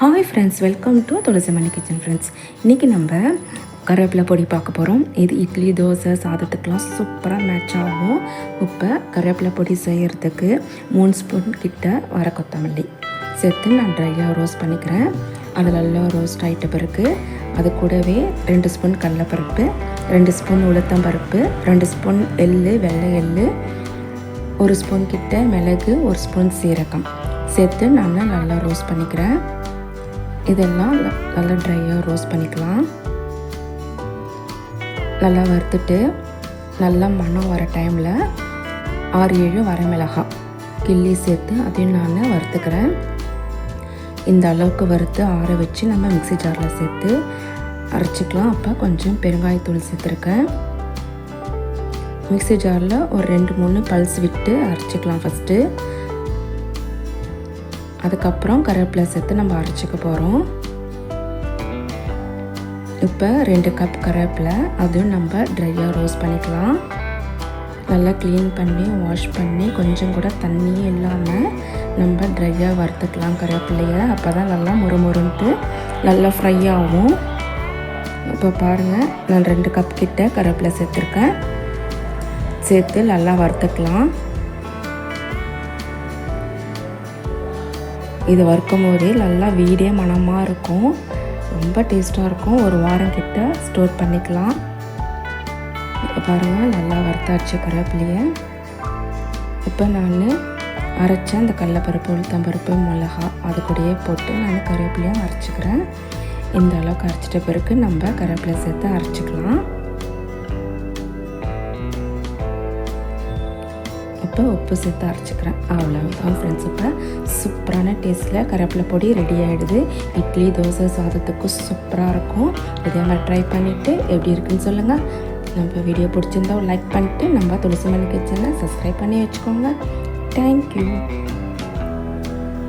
Hi friends welcome to Tulasimani kitchen friends இன்றைக்கி நம்ம கருவேப்பிலை பொடி பார்க்க போகிறோம் இது இட்லி தோசை சாதத்துக்கெலாம் சூப்பராக மேட்ச் ஆகும். இப்போ கருவேப்பிலை பொடி செய்கிறதுக்கு மூணு ஸ்பூன் கிட்ட வர கொத்தமல்லி சேர்த்து நான் ட்ரையாக ரோஸ்ட் பண்ணிக்கிறேன். அது நல்லா ரோஸ்ட் ஆகிட்ட பிறகு அது கூடவே ரெண்டு ஸ்பூன் கடலைப்பருப்பு ரெண்டு ஸ்பூன் உளுத்தம்பருப்பு ரெண்டு ஸ்பூன் எள்ளு வெள்ளை எள் ஒரு ஸ்பூன் கிட்ட மிளகு ஒரு ஸ்பூன் சீரகம். சேர்த்து நான் நல்லா ரோஸ்ட் பண்ணிக்கிறேன். இதெல்லாம் நல்லா ட்ரையாக ரோஸ்ட் பண்ணிக்கலாம். நல்லா வறுத்துட்டு நல்லா மணம் வர டைமில் ஆறு ஏழு வரமிளகாய் கிள்ளி சேர்த்து அதையும் நான் வறுத்துக்கிறேன். இந்த அளவுக்கு வறுத்து ஆற வச்சு நம்ம மிக்ஸி ஜாரில் சேர்த்து அரைச்சிக்கலாம். அப்போ கொஞ்சம் பெருங்காயத்தூள் சேர்த்துருக்கேன். மிக்ஸி ஜாரில் ஒரு ரெண்டு மூணு பல்ஸ் விட்டு அரைச்சிக்கலாம் ஃபஸ்ட்டு அதுக்கப்புறம் கருவேப்பிலை சேர்த்து நம்ம அரைச்சிக்க போகிறோம் இப்போ ரெண்டு கப் கருவேப்பிலை அதுவும் நம்ம ட்ரையாக ரோஸ்ட் பண்ணிக்கலாம். நல்லா க்ளீன் பண்ணி வாஷ் பண்ணி கொஞ்சம் கூட தண்ணியே இல்லாமல் நம்ம ட்ரையாக வறுத்துக்கலாம் கருவேப்பிலையை. அப்போ தான் நல்லா முறுமுறுன்ட்டு நல்லா ஃப்ரை ஆகும். இப்போ பாருங்கள் நான் ரெண்டு கப் கிட்ட கருவேப்பிலை சேர்த்துருக்கேன். சேர்த்து நல்லா வறுத்துக்கலாம். இது வறுக்கும் போதே நல்லா வீடே மணமாக இருக்கும். ரொம்ப டேஸ்ட்டாக இருக்கும். ஒரு வாரம் கிட்ட ஸ்டோர் பண்ணிக்கலாம். இப்போ பாருங்கள் நல்லா வறுத்தாச்சு கருவேப்பிலையை. இப்போ நான் அரைச்ச அந்த கடலப்பருப்பு உளுத்தம்பருப்பு மிளகா அது கூடயே போட்டு நான் கருவேப்பிலையும் அரைச்சிக்கிறேன். இந்த அளவுக்கு அரைச்சிட்ட பிறகு நம்ம கருவேப்பிலை சேர்த்து அரைச்சிக்கலாம். இப்போ உப்பு சேர்த்து அரைச்சிக்கிறேன். அவ்வளோதான் ஃப்ரெண்ட்ஸ் இப்போ சூப்பரான டேஸ்ட்டில் கருவேப்பிலை பொடி ரெடி ஆகிடுது இட்லி தோசை சாதத்துக்கும் சூப்பராக இருக்கும். இதே மாதிரி ட்ரை பண்ணிவிட்டு எப்படி இருக்குன்னு சொல்லுங்கள் நம்ம வீடியோ பிடிச்சிருந்தா லைக் பண்ணிட்டு நம்ம துளசி மணி கிச்சனை சப்ஸ்கிரைப் பண்ணி வச்சுக்கோங்க. தேங்க்யூ